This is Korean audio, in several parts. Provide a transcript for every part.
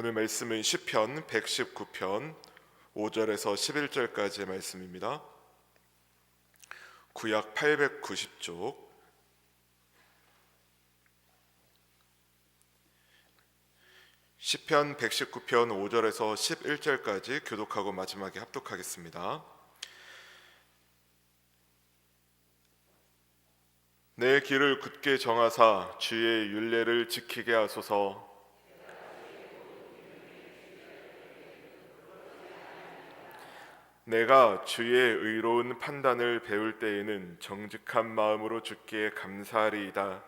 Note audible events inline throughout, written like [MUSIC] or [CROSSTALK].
오늘 말씀은 시편 119편 5절에서 11절까지의 말씀입니다. 구약 890쪽 시편 119편 5절에서 11절까지 교독하고 마지막에 합독하겠습니다. 내 길을 굳게 정하사 주의 윤례를 지키게 하소서 내가 주의 의로운 판단을 배울 때에는 정직한 마음으로 주께 감사하리이다.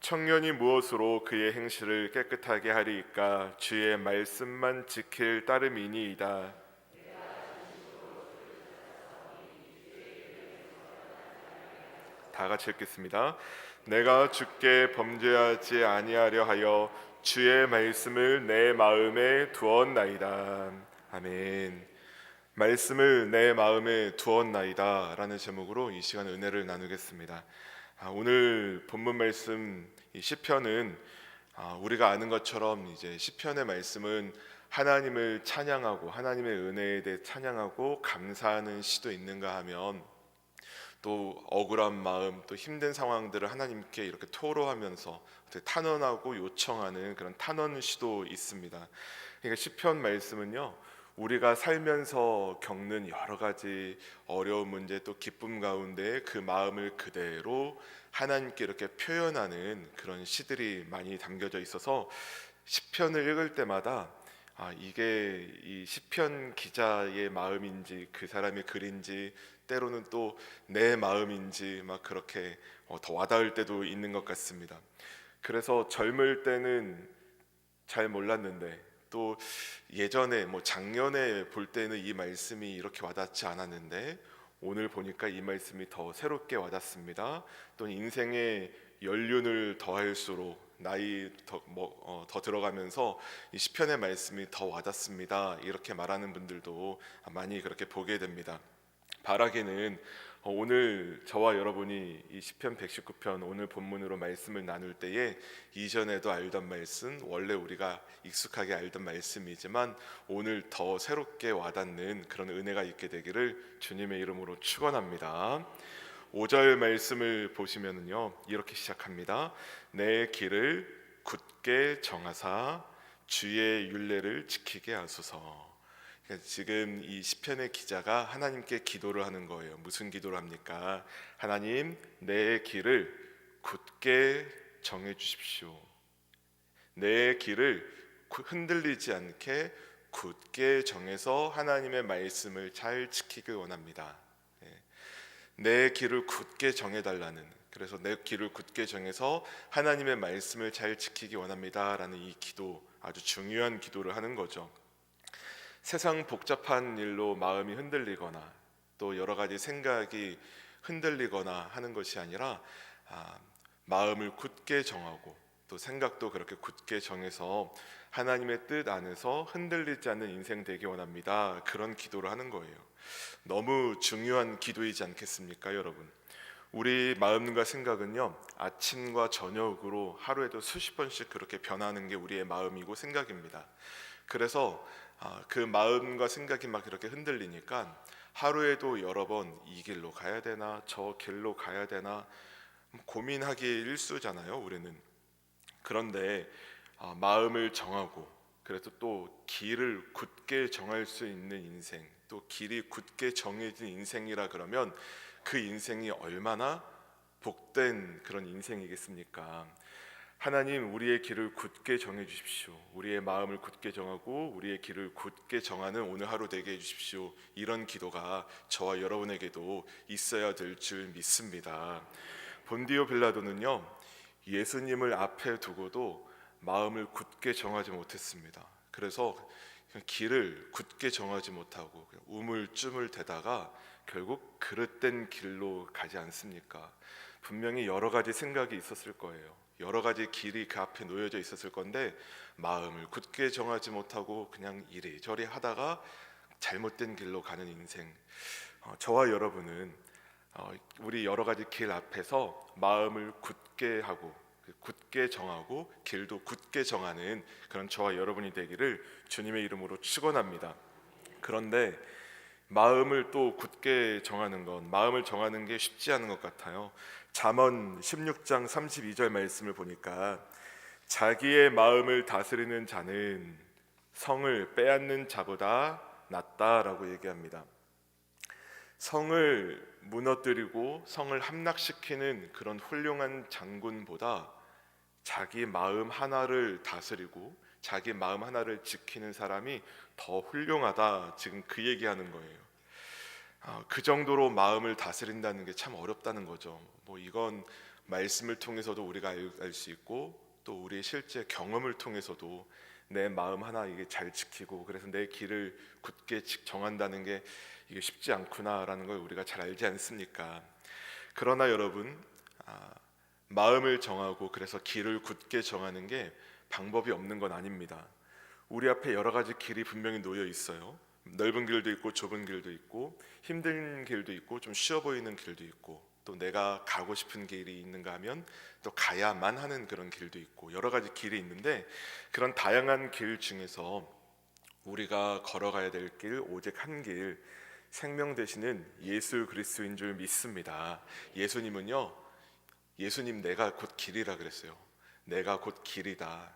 청년이 무엇으로 그의 행실을 깨끗하게 하리이까 주의 말씀만 지킬 따름이니이다. 다 같이 읽겠습니다. 내가 주께 범죄하지 아니하려 하여 주의 말씀을 내 마음에 두었나이다. 아멘. 말씀을 내 마음에 두었나이다라는 제목으로 이 시간 은혜를 나누겠습니다. 아, 오늘 본문 말씀 이 시편은 아, 우리가 아는 것처럼 이제 시편의 말씀은 하나님을 찬양하고 하나님의 은혜에 대해 찬양하고 감사하는 시도 있는가 하면 또 억울한 마음, 또 힘든 상황들을 하나님께 이렇게 토로하면서 어떻게 탄원하고 요청하는 그런 탄원 시도 있습니다. 그러니까 시편 말씀은요. 우리가 살면서 겪는 여러 가지 어려운 문제 또 기쁨 가운데 그 마음을 그대로 하나님께 이렇게 표현하는 그런 시들이 많이 담겨져 있어서 시편을 읽을 때마다 아 이게 이 시편 기자의 마음인지 그 사람의 글인지 때로는 또 내 마음인지 막 그렇게 어, 더 와닿을 때도 있는 것 같습니다. 그래서 젊을 때는 잘 몰랐는데 또 예전에 뭐 작년에 볼 때는 이 말씀이 이렇게 와닿지 않았는데 오늘 보니까 이 말씀이 더 새롭게 와닿습니다. 또 인생의 연륜을 더할수록 나이 더, 뭐, 어, 더 들어가면서 이 시편의 말씀이 더 와닿습니다. 이렇게 말하는 분들도 많이 그렇게 보게 됩니다. 바라기는 어, 오늘 저와 여러분이 이 시편 119편 오늘 본문으로 말씀을 나눌 때에 이전에도 알던 말씀 원래 우리가 익숙하게 알던 말씀이지만 오늘 더 새롭게 와닿는 그런 은혜가 있게 되기를 주님의 이름으로 축원합니다. 5절 말씀을 보시면은요 이렇게 시작합니다. 내 길을 굳게 정하사 주의 윤례를 지키게 하소서. 지금 이 시편의 기자가 하나님께 기도를 하는 거예요. 무슨 기도를 합니까? 하나님 내 길을 굳게 정해 주십시오. 내 길을 흔들리지 않게 굳게 정해서 하나님의 말씀을 잘 지키길 원합니다. 예. 내 길을 굳게 정해 달라는 그래서 내 길을 굳게 정해서 하나님의 말씀을 잘 지키기 원합니다라는 이 기도 아주 중요한 기도를 하는 거죠. 세상 복잡한 일로 마음이 흔들리거나 또 여러 가지 생각이 흔들리거나 하는 것이 아니라 아, 마음을 굳게 정하고 또 생각도 그렇게 굳게 정해서 하나님의 뜻 안에서 흔들리지 않는 인생 되기 원합니다. 그런 기도를 하는 거예요. 너무 중요한 기도이지 않겠습니까, 여러분? 우리 마음과 생각은요 아침과 저녁으로 하루에도 수십 번씩 그렇게 변하는 게 우리의 마음이고 생각입니다. 그래서 아, 그 마음과 생각이 막 이렇게 흔들리니까 하루에도 여러 번 이 길로 가야 되나 저 길로 가야 되나 고민하기 일수잖아요 우리는 그런데 아, 마음을 정하고 그래서 또 길을 굳게 정할 수 있는 인생 또 길이 굳게 정해진 인생이라 그러면 그 인생이 얼마나 복된 그런 인생이겠습니까? 하나님 우리의 길을 굳게 정해 주십시오. 우리의 마음을 굳게 정하고 우리의 길을 굳게 정하는 오늘 하루 되게 해 주십시오. 이런 기도가 저와 여러분에게도 있어야 될 줄 믿습니다. 본디오 빌라도는요. 예수님을 앞에 두고도 마음을 굳게 정하지 못했습니다. 그래서 길을 굳게 정하지 못하고 우물쭈물 대다가 결국 그릇된 길로 가지 않습니까? 분명히 여러 가지 생각이 있었을 거예요. 여러 가지 길이 그 앞에 놓여져 있었을 건데 마음을 굳게 정하지 못하고 그냥 이리저리 하다가 잘못된 길로 가는 인생. 어, 저와 여러분은 어, 우리 여러 가지 길 앞에서 마음을 굳게 하고 그 굳게 정하고 길도 굳게 정하는 그런 저와 여러분이 되기를 주님의 이름으로 축원합니다. 그런데 마음을 또 굳게 정하는 건 마음을 정하는 게 쉽지 않은 것 같아요. 잠언 16장 32절 말씀을 보니까 자기의 마음을 다스리는 자는 성을 빼앗는 자보다 낫다라고 얘기합니다. 성을 무너뜨리고 성을 함락시키는 그런 훌륭한 장군보다 자기 마음 하나를 다스리고 자기 마음 하나를 지키는 사람이 더 훌륭하다. 지금 그 얘기하는 거예요. 아, 그 정도로 마음을 다스린다는 게 참 어렵다는 거죠. 뭐 이건 말씀을 통해서도 우리가 알 수 있고 또 우리의 실제 경험을 통해서도 내 마음 하나 이게 잘 지키고 그래서 내 길을 굳게 지- 정한다는 게 이게 쉽지 않구나라는 걸 우리가 잘 알지 않습니까? 그러나 여러분 아, 마음을 정하고 그래서 길을 굳게 정하는 게 방법이 없는 건 아닙니다. 우리 앞에 여러 가지 길이 분명히 놓여 있어요. 넓은 길도 있고 좁은 길도 있고 힘든 길도 있고 좀 쉬워 보이는 길도 있고 또 내가 가고 싶은 길이 있는가 하면 또 가야만 하는 그런 길도 있고 여러 가지 길이 있는데 그런 다양한 길 중에서 우리가 걸어가야 될 길 오직 한 길 생명 되시는 예수 그리스도인 줄 믿습니다. 예수님은요 예수님 내가 곧 길이라 그랬어요. 내가 곧 길이다.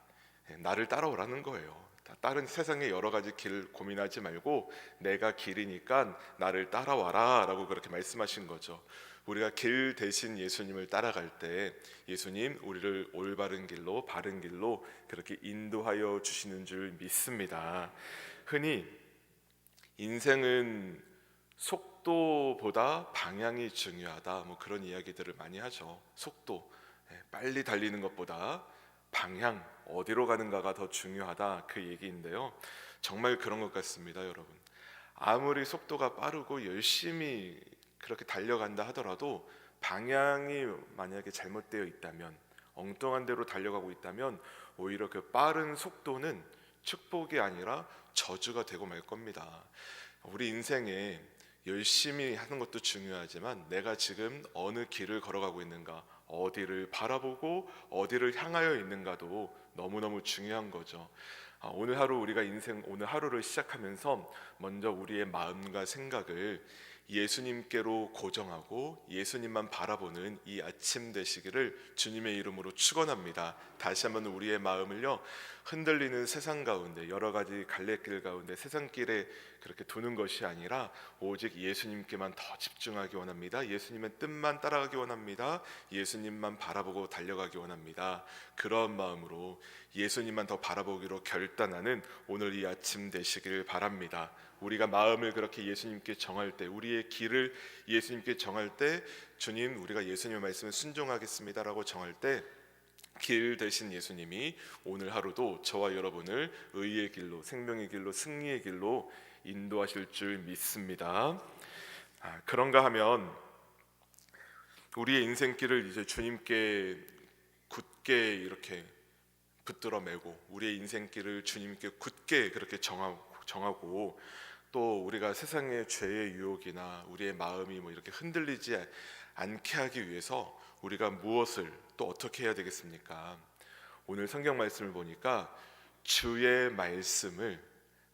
예, 나를 따라오라는 거예요. 다- 다른 세상의 여러 가지 길 고민하지 말고 내가 길이니까 나를 따라와라라고 그렇게 말씀하신 거죠. 우리가 길 대신 예수님을 따라갈 때 예수님 우리를 올바른 길로 바른 길로 그렇게 인도하여 주시는 줄 믿습니다. 흔히 인생은 속도보다 방향이 중요하다. 뭐 그런 이야기들을 많이 하죠. 속도, 예, 빨리 달리는 것보다 방향 어디로 가는가가 더 중요하다. 그 얘기인데요. 정말 그런 것 같습니다, 여러분. 아무리 속도가 빠르고 열심히 그렇게 달려간다 하더라도 방향이 만약에 잘못되어 있다면 엉뚱한 대로 달려가고 있다면 오히려 그 빠른 속도는 축복이 아니라 저주가 되고 말 겁니다. 우리 인생에 열심히 하는 것도 중요하지만 내가 지금 어느 길을 걸어가고 있는가, 어디를 바라보고 어디를 향하여 있는가도 너무너무 중요한 거죠. 아, 오늘 하루 우리가 인생 오늘 하루를 시작하면서 먼저 우리의 마음과 생각을 예수님께로 고정하고 예수님만 바라보는 이 아침 되시기를 주님의 이름으로 축원합니다. 다시 한번 우리의 마음을요 흔들리는 세상 가운데 여러 가지 갈래길 가운데 세상 길에 그렇게 두는 것이 아니라 오직 예수님께만 더 집중하기 원합니다. 예수님의 뜻만 따라가기 원합니다. 예수님만 바라보고 달려가기 원합니다. 그런 마음으로 예수님만 더 바라보기로 결단하는 오늘 이 아침 되시길 바랍니다. 우리가 마음을 그렇게 예수님께 정할 때 우리의 길을 예수님께 정할 때 주님 우리가 예수님의 말씀에 순종하겠습니다라고 정할 때길 대신 예수님이 오늘 하루도 저와 여러분을 의의 길로 생명의 길로 승리의 길로 인도하실 줄 믿습니다. 아, 그런가 하면 우리의 인생길을 이제 주님께 굳게 이렇게 붙들어 매고 우리의 인생길을 주님께 굳게 그렇게 정하고, 정하고 또 우리가 세상의 죄의 유혹이나 우리의 마음이 뭐 이렇게 흔들리지 않게 하기 위해서 우리가 무엇을 또 어떻게 해야 되겠습니까? 오늘 성경 말씀을 보니까 주의 말씀을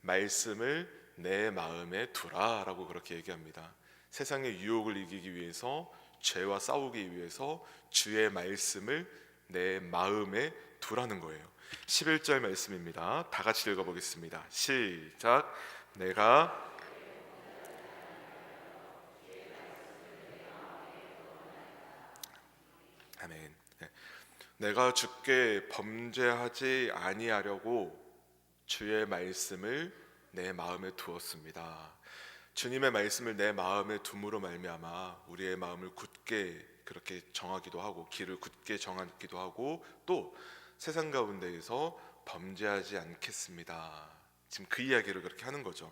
말씀을 내 마음에 두라라고 그렇게 얘기합니다. 세상의 유혹을 이기기 위해서 죄와 싸우기 위해서 주의 말씀을 내 마음에 두라는 거예요. 11절 말씀입니다. 다 같이 읽어 보겠습니다. 시작. 내가 아멘. 네. 내가 주께 범죄하지 아니하려고 주의 말씀을 내 마음에 두었습니다. 주님의 말씀을 내 마음에 둠으로 말미암아 우리의 마음을 굳게 그렇게 정하기도 하고 길을 굳게 정하기도 하고 또 세상 가운데에서 범죄하지 않겠습니다. 지금 그 이야기를 그렇게 하는 거죠.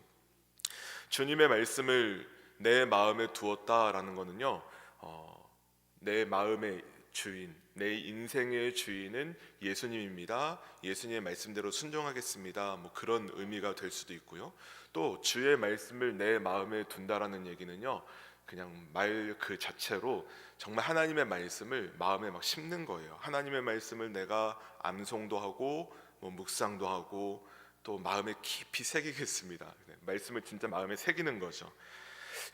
주님의 말씀을 내 마음에 두었다라는 거는요, 어, 내 마음의 주인, 내 인생의 주인은 예수님입니다. 예수님의 말씀대로 순종하겠습니다. 뭐 그런 의미가 될 수도 있고요. 또 주의 말씀을 내 마음에 둔다라는 얘기는요, 그냥 말 그 자체로 정말 하나님의 말씀을 마음에 막 심는 거예요. 하나님의 말씀을 내가 암송도 하고 뭐 묵상도 하고 또 마음에 깊이 새기겠습니다. 네, 말씀을 진짜 마음에 새기는 거죠.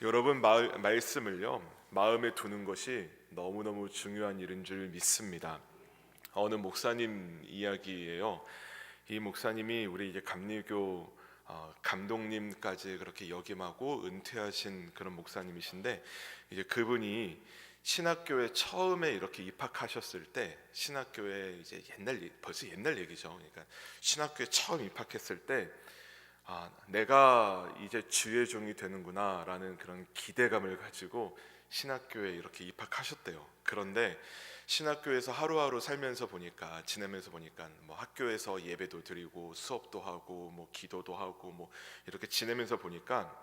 여러분 마, 말씀을요 마음에 두는 것이 너무 너무 중요한 일인 줄 믿습니다. 어느 목사님 이야기예요. 이 목사님이 우리 이제 감리교 어, 감독님까지 그렇게 역임하고 은퇴하신 그런 목사님이신데 이제 그분이 신학교에 처음에 이렇게 입학하셨을 때 신학교에 이제 옛날 얘- 벌써 옛날 얘기죠. 그러니까 신학교에 처음 입학했을 때 아, 내가 이제 주의 종이 되는구나라는 그런 기대감을 가지고 신학교에 이렇게 입학하셨대요. 그런데 신학교에서 하루하루 살면서 보니까 지내면서 보니까 뭐 학교에서 예배도 드리고 수업도 하고 뭐 기도도 하고 뭐 이렇게 지내면서 보니까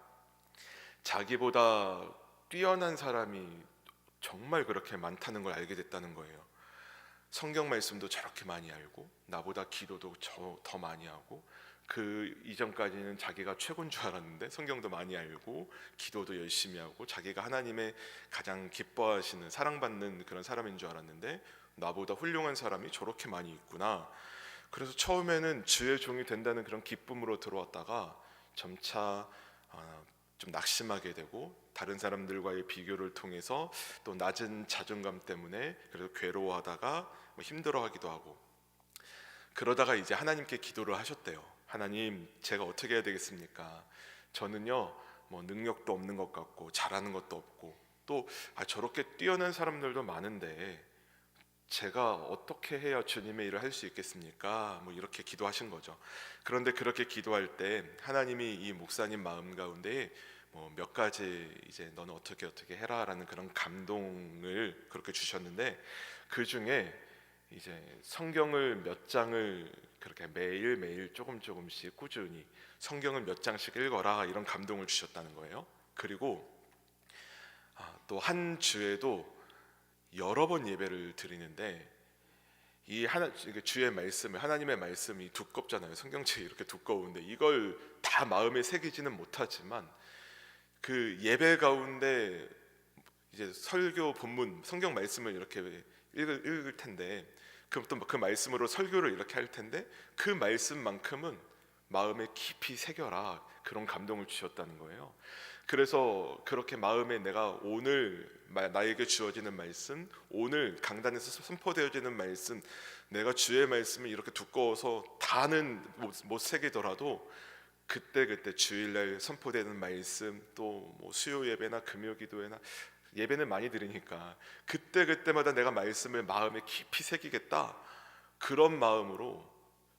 자기보다 뛰어난 사람이 정말 그렇게 많다는 걸 알게 됐다는 거예요. 성경 말씀도 저렇게 많이 알고 나보다 기도도 저더 많이 하고 그 이전까지는 자기가 최고인 줄 알았는데 성경도 많이 알고 기도도 열심히 하고 자기가 하나님의 가장 기뻐하시는 사랑받는 그런 사람인 줄 알았는데 나보다 훌륭한 사람이 저렇게 많이 있구나. 그래서 처음에는 주의 종이 된다는 그런 기쁨으로 들어왔다가 점차 아, 좀 낙심하게 되고 다른 사람들과의 비교를 통해서 또 낮은 자존감 때문에 그래서 괴로워하다가 뭐 힘들어하기도 하고 그러다가 이제 하나님께 기도를 하셨대요. 하나님, 제가 어떻게 해야 되겠습니까? 저는요, 뭐 능력도 없는 것 같고 잘하는 것도 없고 또 아, 저렇게 뛰어난 사람들도 많은데 제가 어떻게 해야 주님의 일을 할 수 있겠습니까? 뭐 이렇게 기도하신 거죠. 그런데 그렇게 기도할 때 하나님이 이 목사님 마음 가운데 뭐 몇 가지 이제 너는 어떻게 어떻게 해라라는 그런 감동을 그렇게 주셨는데 그 중에 이제 성경을 몇 장을 그렇게 매일 매일 조금 조금씩 꾸준히 성경을 몇 장씩 읽어라 이런 감동을 주셨다는 거예요. 그리고 아, 또한 주에도 여러 번 예배를 드리는데 이 하나 주의 말씀을 하나님의 말씀이 두껍잖아요. 성경책이 이렇게 두꺼운데 이걸 다 마음에 새기지는 못하지만 그 예배 가운데 이제 설교 본문 성경 말씀을 이렇게 읽을, 읽을 텐데 그럼 또그 말씀으로 설교를 이렇게 할 텐데 그 말씀만큼은 마음에 깊이 새겨라 그런 감동을 주셨다는 거예요. 그래서 그렇게 마음에 내가 오늘 마- 나에게 주어지는 말씀, 오늘 강단에서 선포되어지는 말씀, 내가 주의 말씀이 이렇게 두꺼워서 다는 못, 못 새기더라도 그때 그때 주일날 선포되는 말씀 또 뭐 수요 예배나 금요 기도회나 예배는 많이 드리니까 그때 그때마다 내가 말씀을 마음에 깊이 새기겠다 그런 마음으로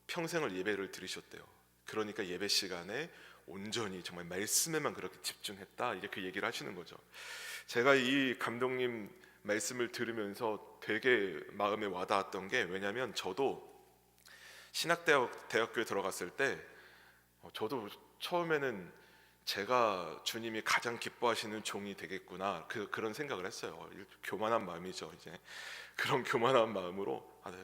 평생을 예배를 드리셨대요. 그러니까 예배 시간에 온전히 정말 말씀에만 그렇게 집중했다 이제 그 얘기를 하시는 거죠. 제가 이 감독님 말씀을 들으면서 되게 마음에 와닿았던 게 왜냐하면 저도 신학대학 대학교에 들어갔을 때 어, 저도 처음에는 제가 주님이 가장 기뻐하시는 종이 되겠구나 그 그런 생각을 했어요. 교만한 마음이죠. 이제 [LAUGHS] 그런 교만한 마음으로 아, 네,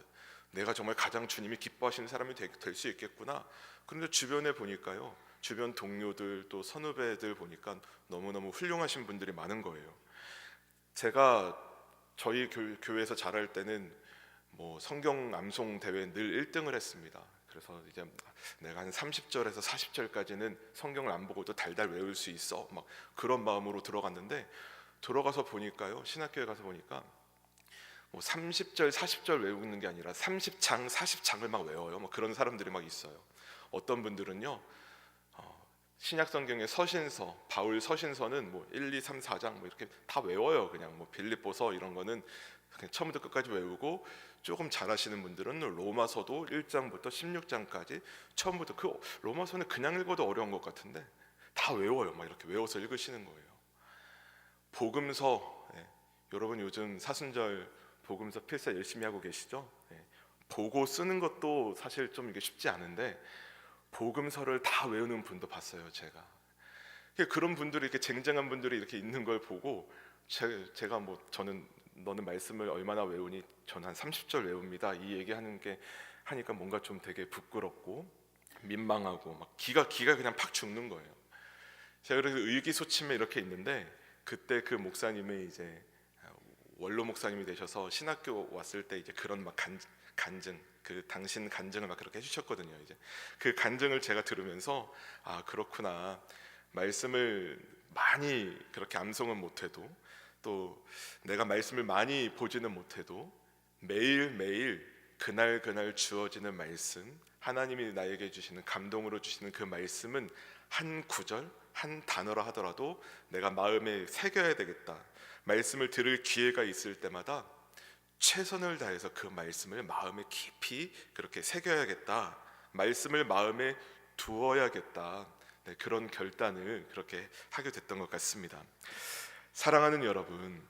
내가 정말 가장 주님이 기뻐하시는 사람이 될 수 있겠구나. 그런데 주변에 보니까요, 주변 동료들 또 선후배들 보니까 너무 너무 훌륭하신 분들이 많은 거예요. 제가 저희 교, 교회에서 자랄 때는 뭐 성경 암송 대회 늘 1등을 했습니다. 그래서 이제 내가 한 30절에서 40절까지는 성경을 안 보고도 달달 외울 수 있어. 막 그런 마음으로 들어갔는데 들어가서 보니까요. 신학교에 가서 보니까 뭐 30절, 40절 외우는 게 아니라 30장, 40장을 막 외워요. 뭐 그런 사람들이 막 있어요. 어떤 분들은요. 어, 신약 성경의 서신서, 바울 서신서는 뭐 1, 2, 3, 4장 뭐 이렇게 다 외워요. 그냥 뭐 빌립보서 이런 거는 그냥 처음부터 끝까지 외우고 조금 잘하시는 분들은 로마서도 1장부터 16장까지 처음부터 그 로마서는 그냥 읽어도 어려운 것 같은데 다 외워요. 막 이렇게 외워서 읽으시는 거예요. 복음서 예, 여러분 요즘 사순절 복음서 필사 열심히 하고 계시죠? 예, 보고 쓰는 것도 사실 좀 이게 쉽지 않은데 복음서를 다 외우는 분도 봤어요, 제가. 그런 분들이 이렇게 쟁쟁한 분들이 이렇게 있는 걸 보고 제, 제가 뭐 저는 너는 말씀을 얼마나 외우니 저는 한 30절 외웁니다. 이 얘기하는 게 하니까 뭔가 좀 되게 부끄럽고 민망하고 막 기가 기가 그냥 팍 죽는 거예요. 제가 그래서 의기소침해 이렇게 있는데 그때 그 목사님이 이제 원로 목사님이 되셔서 신학교 왔을 때 이제 그런 막 간, 간증 그 당신 간증을 막 그렇게 해주셨거든요. 이제 그 간증을 제가 들으면서 아 그렇구나 말씀을 많이 그렇게 암송은 못해도 또 내가 말씀을 많이 보지는 못해도 매일 매일 그날 그날 주어지는 말씀 하나님이 나에게 주시는 감동으로 주시는 그 말씀은 한 구절 한 단어라 하더라도 내가 마음에 새겨야 되겠다. 말씀을 들을 기회가 있을 때마다 최선을 다해서 그 말씀을 마음에 깊이 그렇게 새겨야겠다. 말씀을 마음에 두어야겠다. 네, 그런 결단을 그렇게 하게 됐던 것 같습니다. 사랑하는 여러분,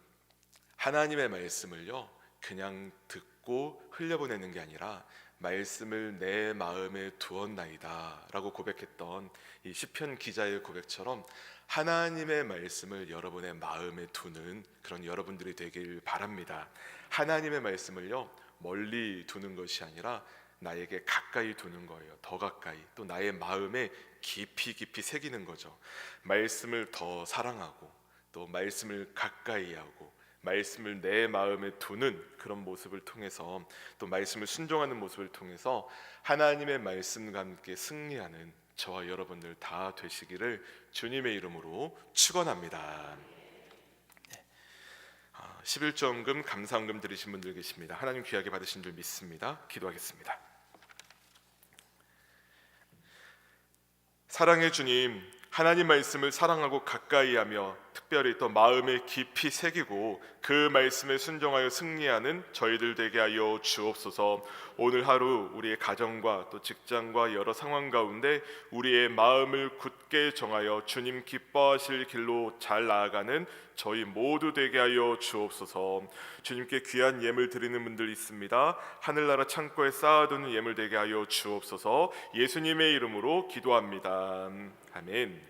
하나님의 말씀을요 그냥 듣고 흘려보내는 게 아니라 말씀을 내 마음에 두었나이다라고 고백했던 이 시편 기자의 고백처럼 하나님의 말씀을 여러분의 마음에 두는 그런 여러분들이 되길 바랍니다. 하나님의 말씀을요 멀리 두는 것이 아니라 나에게 가까이 두는 거예요. 더 가까이 또 나의 마음에 깊이 깊이 새기는 거죠. 말씀을 더 사랑하고 또 말씀을 가까이 하고 말씀을 내 마음에 두는 그런 모습을 통해서 또 말씀을 순종하는 모습을 통해서 하나님의 말씀과 함께 승리하는 저와 여러분들 다 되시기를 주님의 이름으로 축원합니다. 네. 아, 11조금 감사원금 드리신 분들 계십니다. 하나님 귀하게 받으신 줄 믿습니다. 기도하겠습니다. 사랑의 주님, 하나님 말씀을 사랑하고 가까이하며 특별히 또 마음에 깊이 새기고 그 말씀에 순종하여 승리하는 저희들 되게 하여 주옵소서. 오늘 하루 우리의 가정과 또 직장과 여러 상황 가운데 우리의 마음을 굳게 정하여 주님 기뻐하실 길로 잘 나아가는 저희 모두 되게 하여 주옵소서. 주님께 귀한 예물 드리는 분들 있습니다. 하늘나라 창고에 쌓아두는 예물 되게 하여 주옵소서. 예수님의 이름으로 기도합니다. 아멘.